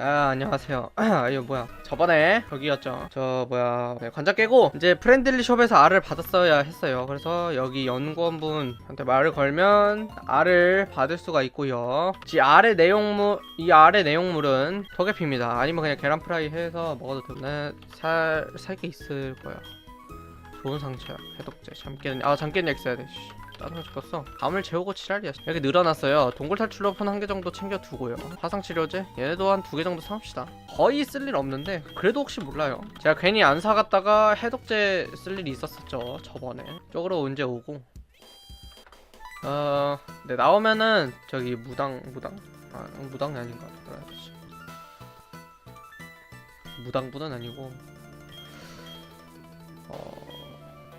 아 안녕하세요. 이거 뭐야? 저번에 여기였죠. 저 뭐야? 네, 관장 깨고 이제 프렌들리 숍에서 알을 받았어야 했어요. 그래서 여기 연구원분한테 말을 걸면 알을 받을 수가 있고요. 이 알의 내용물 이 알의 내용물은 토개피입니다. 아니면 그냥 계란 프라이 해서 먹어도 되나? 살살 게 있을 거야. 좋은 상처야. 해독제. 잠깨는 아 잠깨는 약 써야 돼. 씨. 짜증나 죽겠어. 감을 재우고 지랄이야 이렇게 늘어났어요. 동굴 탈출로 폰 한 개 정도 챙겨두고요. 화상치료제? 얘네도 한 두 개 정도 사옵시다. 거의 쓸 일 없는데 그래도 혹시 몰라요. 제가 괜히 안 사갔다가 해독제 쓸 일이 있었었죠 저번에. 쪽으로 언제 오고. 어... 네 나오면은 저기 무당 무당. 아 무당이 아닌가? 무당분은 아니고 어...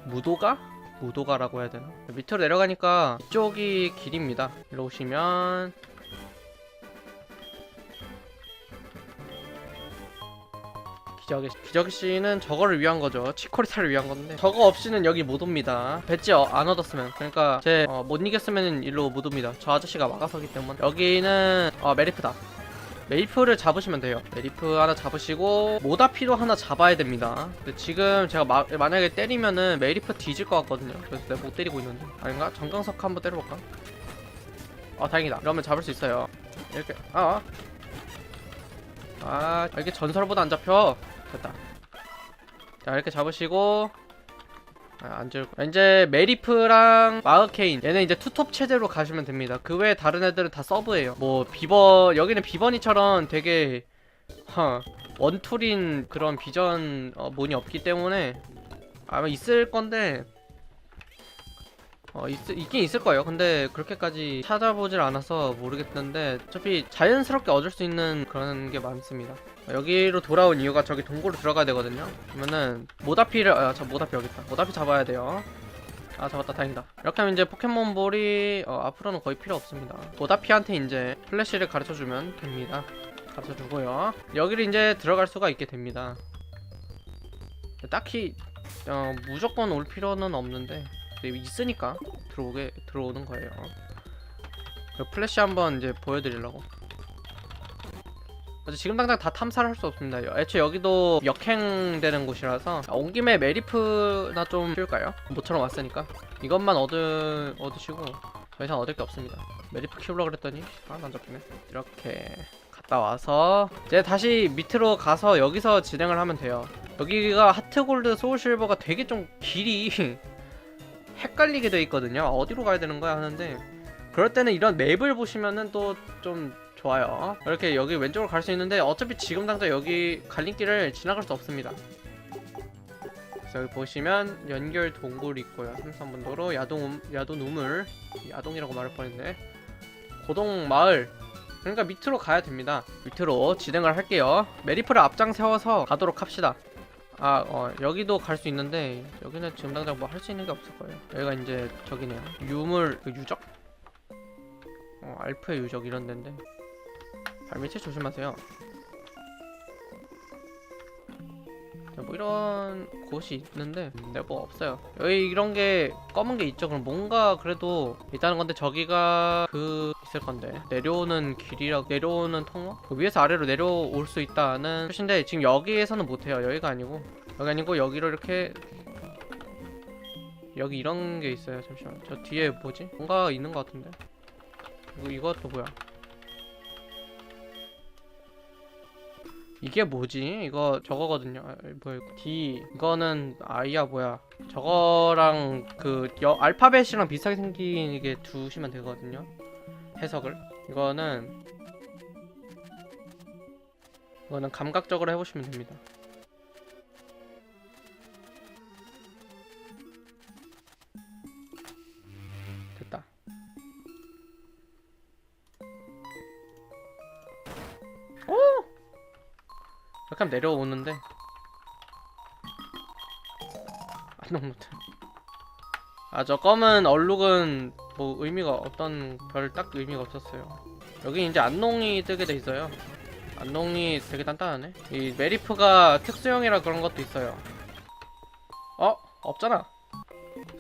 무도가? 무도가라고 해야 되나? 밑으로 내려가니까 이쪽이 길입니다. 일로 오시면 기저귀 기저귀 씨는 저거를 위한 거죠. 치코리타를 위한 건데 저거 없이는 여기 못 옵니다. 배지 어, 안 얻었으면 그러니까 제못 이겼으면 일로 못 옵니다. 저 아저씨가 막아서기 때문에 여기는 어, 메리프다. 메이플을 잡으시면 돼요. 메리프 하나 잡으시고 모다피도 하나 잡아야 됩니다. 근데 지금 제가 마, 만약에 때리면은 메리프 뒤질 것 같거든요. 그래서 내가 못 때리고 있는데 아닌가? 정강석 한번 때려볼까? 아 다행이다. 이러면 잡을 수 있어요. 이렇게 아, 아 아, 이렇게 전설보다 안 잡혀. 됐다. 자 이렇게 잡으시고 아, 안 줄. 이제 메리프랑 마흐케인 얘는 이제 투톱 체제로 가시면 됩니다. 그 외에 다른 애들은 다 서브예요. 뭐 비버 여기는 비버니처럼 되게 하, 원툴인 그런 비전 어, 몬이 없기 때문에 아마 있을 건데 어 있, 있긴 있을 거예요. 근데 그렇게까지 찾아보질 않아서 모르겠는데 어차피 자연스럽게 얻을 수 있는 그런 게 많습니다. 여기로 돌아온 이유가 저기 동굴로 들어가야 되거든요. 그러면은 모다피를 아 저 모다피 여기 있다. 모다피 잡아야 돼요. 아 잡았다 다행이다. 이렇게 하면 이제 포켓몬볼이 어, 앞으로는 거의 필요 없습니다. 모다피한테 이제 플래시를 가르쳐 주면 됩니다. 가르쳐 주고요. 여기를 이제 들어갈 수가 있게 됩니다. 딱히 어, 무조건 올 필요는 없는데 있으니까 들어오게 들어오는 거예요. 그 플래시 한번 이제 보여드리려고. 그래서 지금 당장 다 탐사를 할 수 없습니다. 애초에 여기도 역행되는 곳이라서 아, 온 김에 메리프나 좀 키울까요? 모처럼 왔으니까 이것만 얻으, 얻으시고 더 이상 얻을 게 없습니다. 메리프 키우려고 그랬더니 아안 잡히네. 이렇게 갔다 와서 이제 다시 밑으로 가서 여기서 진행을 하면 돼요. 여기가 하트골드 소울실버가 되게 좀 길이 헷갈리게 돼 있거든요. 어디로 가야 되는 거야 하는데 그럴 때는 이런 맵을 보시면은 또 좀 좋아요. 이렇게 여기 왼쪽으로 갈 수 있는데 어차피 지금 당장 여기 갈림길을 지나갈 수 없습니다. 여기 보시면 연결 동굴이 있고요. 3, 3분 도로 야동 우물 야동이라고 말할 뻔했네. 고동 마을 그러니까 밑으로 가야 됩니다. 밑으로 진행을 할게요. 메리프를 앞장 세워서 가도록 합시다. 아, 어, 여기도 갈 수 있는데 여기는 지금 당장 뭐 할 수 있는 게 없을 거예요. 여기가 이제 저기네요. 유물 그 유적? 어, 알프의 유적 이런 데인데 발밑에 조심하세요. 자, 뭐 이런 곳이 있는데 근데 뭐 없어요. 여기 이런 게 검은 게 있죠. 그럼 뭔가 그래도 있다는 건데 저기가 그 있을 건데 내려오는 길이라 내려오는 통로? 그 위에서 아래로 내려올 수 있다는 뜻인데 지금 여기에서는 못해요. 여기가 아니고 여기 아니고 여기로 이렇게 여기 이런 게 있어요. 잠시만. 저 뒤에 뭐지? 뭔가 있는 것 같은데. 이거 이것도 뭐야? 이게 뭐지? 이거 저거거든요. 아, 뭐야 이거 D 이거는 아이야 뭐야? 저거랑 그 여, 알파벳이랑 비슷하게 생긴 게 두시면 되거든요. 해석을 이거는 이거는 감각적으로 해보시면 됩니다. 됐다. 이렇게 하면 내려오는데 못해 아저 검은 얼룩은 뭐 의미가 어떤 별 딱 의미가 없었어요 여기 이제 안농이 뜨게 돼 있어요 안농이 되게 단단하네 이 메리프가 특수형이라 그런 것도 있어요 어? 없잖아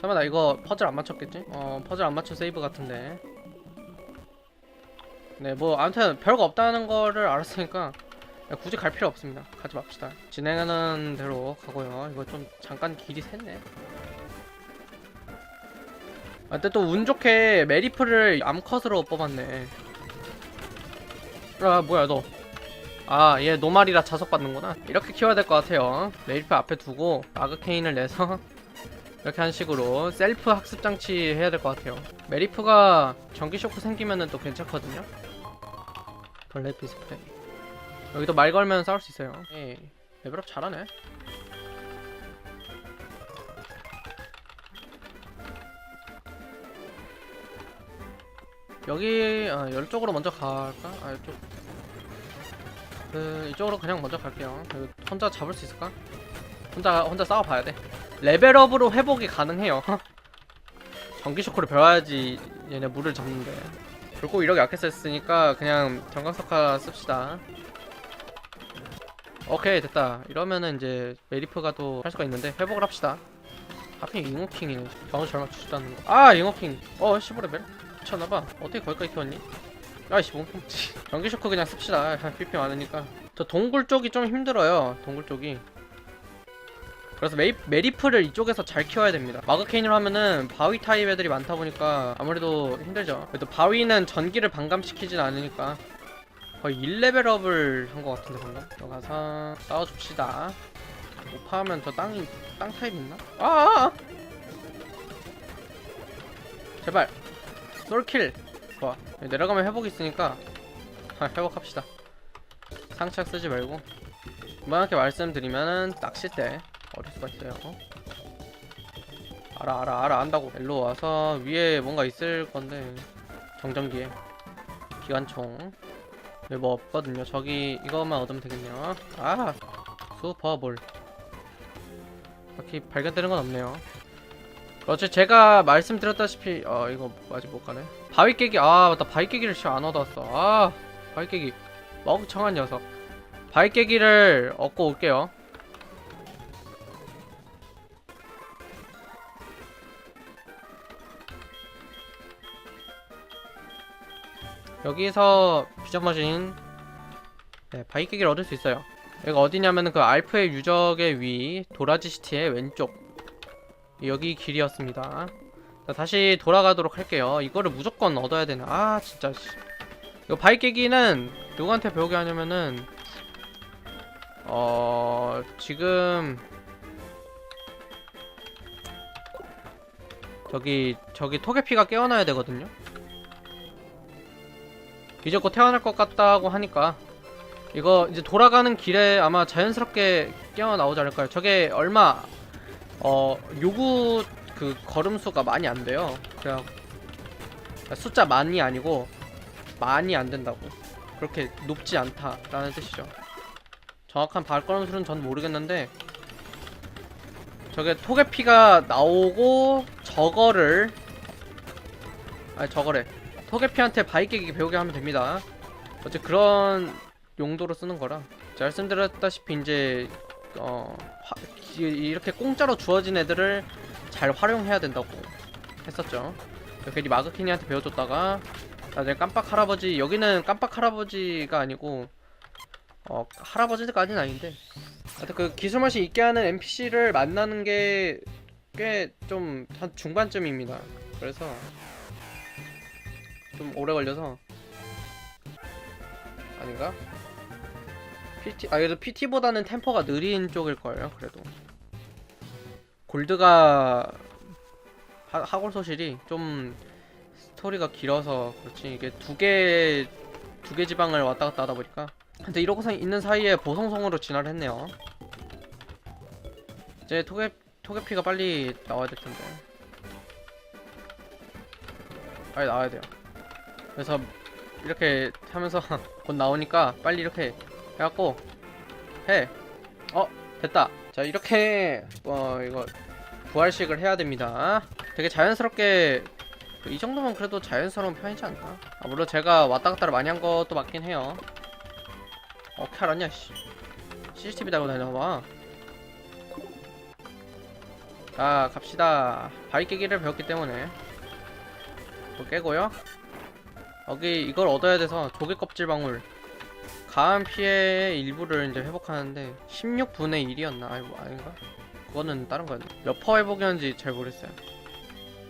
설마 나 이거 퍼즐 안 맞췄겠지? 어 퍼즐 안 맞춘 세이브 같은데 네뭐 아무튼 별거 없다는 거를 알았으니까 야, 굳이 갈 필요 없습니다. 가지 맙시다. 진행하는 대로 가고요. 이거 좀 잠깐 길이 샜네. 아, 근데 또 운 좋게 메리프를 암컷으로 뽑았네. 아, 뭐야, 너. 아, 얘 노말이라 자석 받는구나. 이렇게 키워야 될 것 같아요. 메리프 앞에 두고, 아그케인을 내서, 이렇게 한 식으로 셀프 학습 장치 해야 될 것 같아요. 메리프가 전기 쇼크 생기면은 또 괜찮거든요. 벌레 비스프레이. 여기도 말 걸면 싸울 수 있어요. 예. 레벨업 잘하네. 여기 아, 이쪽으로 먼저 갈까? 아 이쪽 그 이쪽으로 그냥 먼저 갈게요. 이거 혼자 잡을 수 있을까? 혼자 혼자 싸워 봐야 돼. 레벨업으로 회복이 가능해요. 전기 쇼크를 배워야지 얘네 물을 잡는데. 불꽃 이렇게 약했었으니까 그냥 정강석화 씁시다. 오케이 됐다. 이러면은 이제 메리프가 또 할 수가 있는데 회복을 합시다. 하필 잉어킹이네. 경험치 얼마 주지도 않는 거. 아 잉어킹. 어 15레벨? 미쳤나봐. 어떻게 거기까지 키웠니? 아이씨 몸통치. 전기 쇼크 그냥 씁시다. PP 많으니까. 저 동굴 쪽이 좀 힘들어요. 동굴 쪽이. 그래서 메이, 메리프를 이쪽에서 잘 키워야 됩니다. 마그케인으로 하면은 바위 타입 애들이 많다 보니까 아무래도 힘들죠. 그래도 바위는 전기를 반감시키진 않으니까 거의 1레벨업을 한 것 같은데 방금. 들어가서 싸워줍시다. 오파하면 저 땅이 땅 타입 있나? 아! 아, 아! 제발 솔킬. 좋아. 내려가면 회복 있으니까 아, 회복합시다. 상착 쓰지 말고. 이만하게 말씀드리면은 낚싯대 어릴 수가 있어요. 알아 알아 알아. 안다고. 일로 와서 위에 뭔가 있을 건데 정전기에 기관총. 여기 뭐 없거든요. 저기 이것만 얻으면 되겠네요. 아 슈퍼볼. 딱히 발견되는 건 없네요 어째 제가 말씀드렸다시피 어 이거 아직 못 가네. 바위 깨기 아 맞다. 바위 깨기를 진짜 안 얻었어. 아 바위 깨기. 멍청한 녀석. 바위 깨기를 얻고 올게요. 여기서 비전머신 네, 바위 깨기를 얻을 수 있어요. 여기가 어디냐면은 그 알프의 유적의 위 도라지 시티의 왼쪽 여기 길이었습니다. 자, 다시 돌아가도록 할게요. 이거를 무조건 얻어야 되나 아 진짜 씨. 이거 바위 깨기는 누구한테 배우게 하냐면은 어 지금 저기 저기 토개피가 깨어나야 되거든요. 이제 곧 태어날 것 같다고 하니까. 이거 이제 돌아가는 길에 아마 자연스럽게 깨어나오지 않을까요? 저게 얼마 어 요구 그 걸음수가 많이 안 돼요. 그냥 숫자 많이 아니고 많이 안 된다고. 그렇게 높지 않다라는 뜻이죠. 정확한 발걸음수는 전 모르겠는데 저게 토개피가 나오고 저거를 아니 저거래 토개피한테 바위 깨기 배우게 하면 됩니다. 어째 그런 용도로 쓰는 거라 말씀드렸다시피 이제 어 화- 이- 이렇게 공짜로 주어진 애들을 잘 활용해야 된다고 했었죠. 괜히 마그키니한테 배워줬다가 나중에 깜빡 할아버지 여기는 깜빡 할아버지가 아니고 어 할아버지까지는 아닌데 하여튼 그 기술 맛이 있게 하는 NPC를 만나는 게 꽤 좀 한 중반쯤입니다. 그래서 좀 오래 걸려서 아닌가? PT 아 그래도 PT보다는 템포가 느린 쪽일 거예요. 그래도 골드가 하, 하골 소실이 좀 스토리가 길어서 그렇지 이게 두 개 두 개 지방을 왔다 갔다 하다 보니까 근데 이러고서 있는 사이에 보송성으로 진화를 했네요. 이제 토개 토개피가 빨리 나와야 될 텐데 빨리 나와야 돼요. 그래서 이렇게 하면서 곧 나오니까 빨리 이렇게 해갖고 해. 어 됐다. 자 이렇게 어 이거 부활식을 해야 됩니다. 되게 자연스럽게 이 정도면 그래도 자연스러운 편이지 않나? 아, 물론 제가 왔다 갔다를 많이 한 것도 맞긴 해요. 어떻게 알았냐 씨. CCTV 달고 다녀봐. 자 갑시다. 바위 깨기를 배웠기 때문에 또 깨고요. 여기 이걸 얻어야 돼서 조개 껍질 방울 가한 피해의 일부를 이제 회복하는데 16분의 1이었나? 아니 뭐 아닌가? 그거는 다른 거였나? 몇 퍼 회복이었는지 잘 모르겠어요.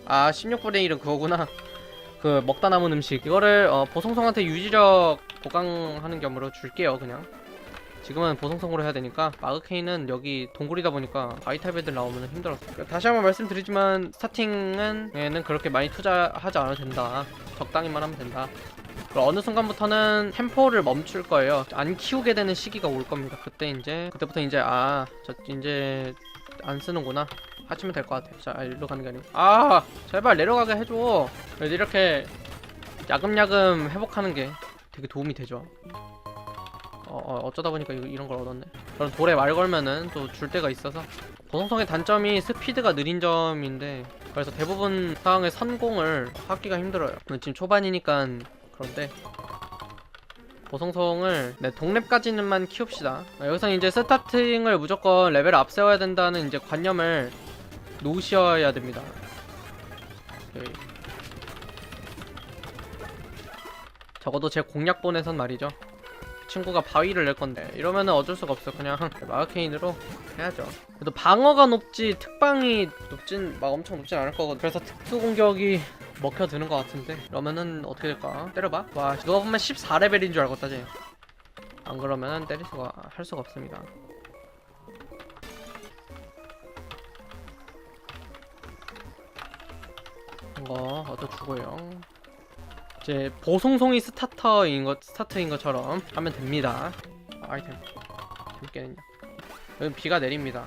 아 16분의 1은 그거구나. 그 먹다 남은 음식 이거를 어, 보송성한테 유지력 보강하는 겸으로 줄게요 그냥. 지금은 보송성으로 해야 되니까 마그케인은 여기 동굴이다 보니까 바이탈 배들 나오면 힘들었어. 다시 한번 말씀드리지만 스타팅은 그렇게 많이 투자하지 않아도 된다. 적당히만 하면 된다. 어느 순간부터는 템포를 멈출 거예요. 안 키우게 되는 시기가 올 겁니다. 그때 이제 그때부터 이제 아 저 이제 안 쓰는구나 하시면 될 것 같아요. 자 일로 가는 게 아니고 아 제발 내려가게 해줘. 이렇게 야금야금 회복하는 게 되게 도움이 되죠. 어, 어 어쩌다 보니까 이- 이런 걸 얻었네. 저는 돌에 말 걸면은 또 줄 때가 있어서 고성성의 단점이 스피드가 느린 점인데 그래서 대부분 상황의 선공을 하기가 힘들어요. 지금 초반이니까 그런데 보성성을 네, 동랩까지는만 키웁시다. 여기서 이제 스타팅을 무조건 레벨 앞세워야 된다는 이제 관념을 놓으셔야 됩니다. 오케이. 적어도 제 공략본에선 말이죠. 친구가 바위를 낼 건데 이러면은 어쩔 수가 없어 그냥 마그케인으로 해야죠 그래도 방어가 높지 특방이 높진 막 엄청 높진 않을 거거든 그래서 특수 공격이 먹혀드는 것 같은데. 그러면은 어떻게 될까? 때려봐. 와 누가 보면 14레벨인 줄 알겠다 쟤안 그러면은 때릴 수가 할 수가 없습니다. 이거 얻어 주고요? 이제 보송송이 스타터인 것 스타트인 것처럼 하면 됩니다. 아이템. 재밌겠냐? 여기 비가 내립니다.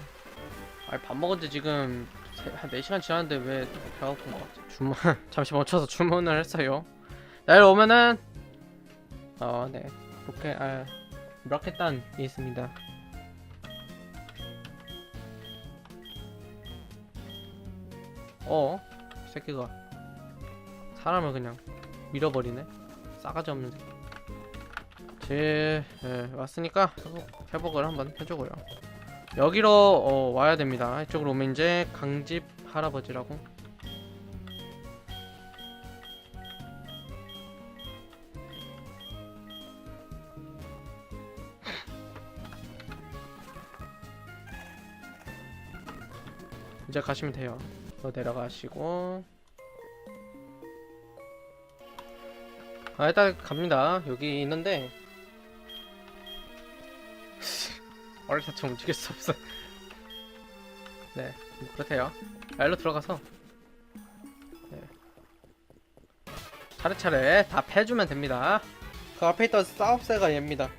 아밥 먹은 지 지금 세- 한 4시간 지났는데 왜 배가 고픈 것 같지? 주문 잠시 멈춰서 주문을 했어요. 내일 오면은 어네 로켓 아 로켓단이 있습니다. 어 새끼가 사람을 그냥 밀어버리네 싸가지 없는 새끼 제 예, 왔으니까 회복, 회복을 한번 해주고요 여기로 어, 와야 됩니다. 이쪽으로 오면 이제 강집 할아버지라고. 이제 가시면 돼요. 더 내려가시고. 아 일단 갑니다. 여기 있는데 어릴 때좀 움직일 수 없어. 네 그렇대요. 아, 일로 들어가서. 네. 차례차례 다 패주면 됩니다. 그 앞에 있던 싸움새가 얘입니다.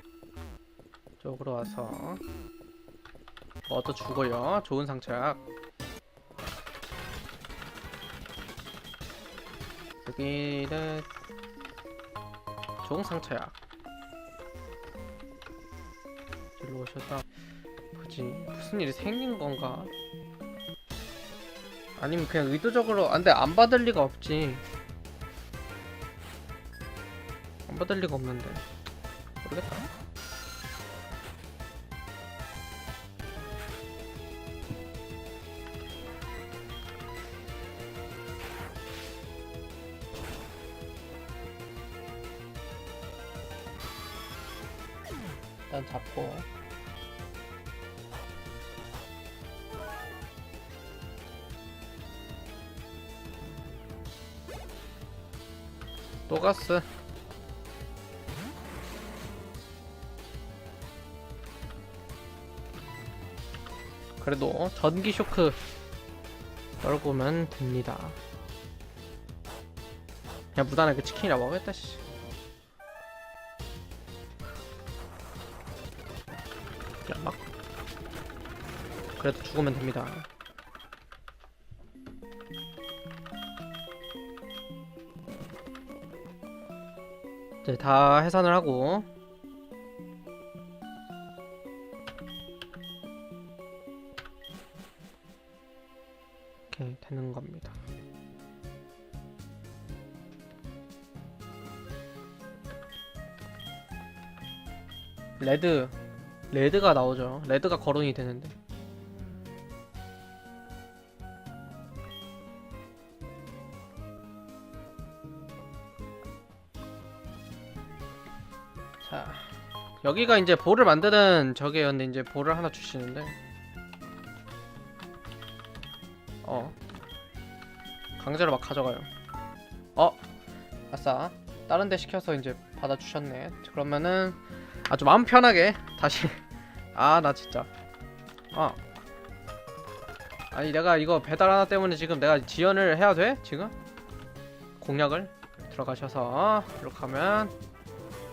쪽으로 와서. 얻어 주고요. 좋은 상처약 여기는 좋은 상처야. 일로 오셨다. 그지 무슨 일이 생긴 건가? 아니면 그냥 의도적으로 안돼 안 받을 리가 없지. 안 받을 리가 없는데 모르겠다. 일단 잡고 또 가스 그래도 전기 쇼크 떨구면 됩니다. 그냥 무단하게 치킨이라 먹겠다 씨. 연막 그래도 죽으면 됩니다 이제 다 해산을 하고 이렇게 되는 겁니다 레드 레드가 나오죠. 레드가 거론이 되는데. 여기가 이제 볼을 만드는 저게였는데 이제 볼을 하나 주시는데. 어. 강제로 막 가져가요. 어. 아싸. 다른 데 시켜서 이제 받아주셨네. 그러면은 아주 마음 편하게 다시. 아 나 진짜. 아 아니 내가 이거 배달 하나 때문에 지금 내가 지연을 해야 돼? 지금? 공략을? 들어가셔서 이렇게 하면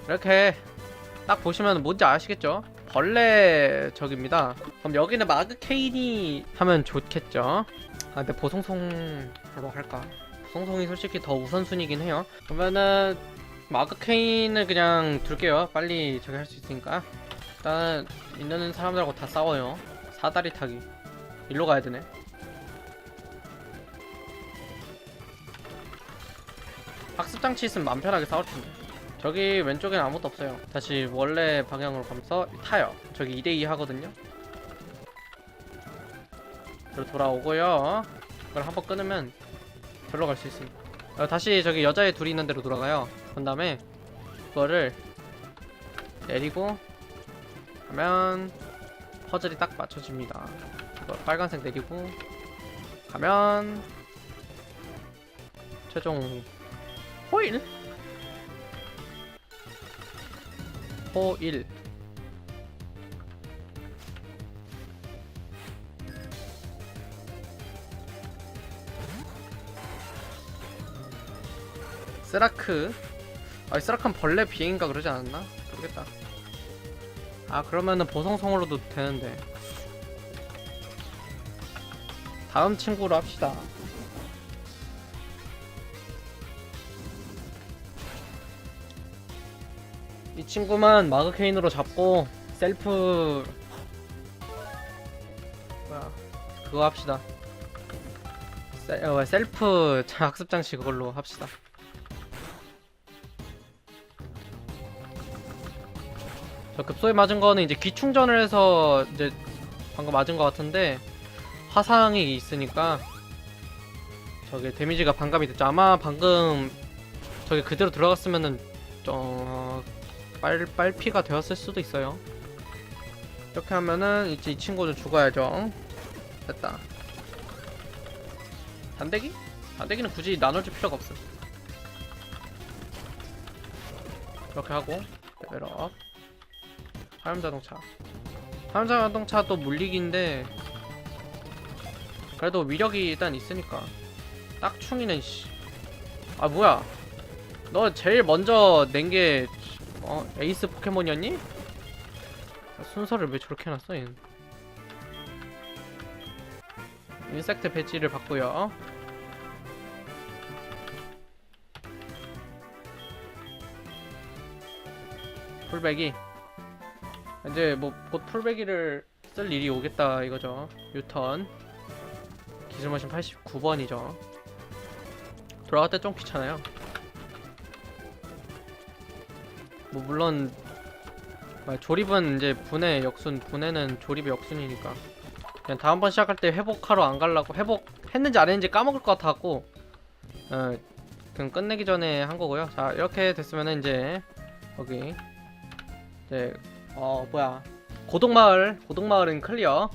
이렇게 딱 보시면 뭔지 아시겠죠? 벌레 적입니다. 그럼 여기는 마그 케인이 하면 좋겠죠? 아 근데 보송송으로 할까? 보송송이 솔직히 더 우선순위긴 해요. 그러면은 마그 케인을 그냥 둘게요. 빨리 저기 할 수 있으니까. 일단 있는 사람들하고 다 싸워요. 사다리 타기. 일로 가야 되네. 학습장치 있으면 맘 편하게 싸울 텐데. 저기 왼쪽엔 아무것도 없어요. 다시 원래 방향으로 가면서 타요. 저기 2대2 하거든요. 그리고 돌아오고요. 그걸 한번 끊으면 절로 갈 수 있습니다. 어, 다시 저기 여자애 둘이 있는 데로 돌아가요. 그 다음에 그거를 내리고 하면 퍼즐이 딱 맞춰집니다. 이거 빨간색 내리고 가면 최종 호일 호일. 스라크. 아 스라크는 벌레 비행인가 그러지 않았나? 모르겠다. 아 그러면은 보성성으로도 되는데. 다음 친구로 합시다 친구만 마그케인으로 잡고 셀프 뭐야 그거 합시다. 셀, 어, 셀프 학습 장치 그걸로 합시다. 저 급소에 맞은 거는 이제 귀충전을 해서 이제 방금 맞은 것 같은데 화상이 있으니까 저게 데미지가 반감이 됐죠. 아마 방금 저게 그대로 들어갔으면은 어... 빨, 빨피가 되었을 수도 있어요. 이렇게 하면은 이제 이 친구도 죽어야죠. 됐다. 단대기? 단대기는 굳이 나눠줄 필요가 없어 이렇게 하고 레벨업. 화염자동차. 화염자동차도 물리기인데 그래도 위력이 일단 있으니까. 딱 충이는 씨 아 뭐야. 너 제일 먼저 낸 게 어 에이스 포켓몬이었니? 순서를 왜 저렇게 해놨어 얘는? 인섹트 배지를 받고요. 풀배기 이제 뭐 곧 풀배기를 쓸 일이 오겠다 이거죠. 유턴. 기술머신 89번이죠. 돌아갈 때 좀 귀찮아요 뭐 물론 아, 조립은 이제 분해 역순 분해는 조립의 역순이니까. 그냥 다음번 시작할 때 회복하러 안 가려고 회복 했는지 안 했는지 까먹을 것 같아갖고 어 그냥 끝내기 전에 한 거고요. 자 이렇게 됐으면은 이제 거기 이제 어 뭐야. 고동마을 고동마을은 클리어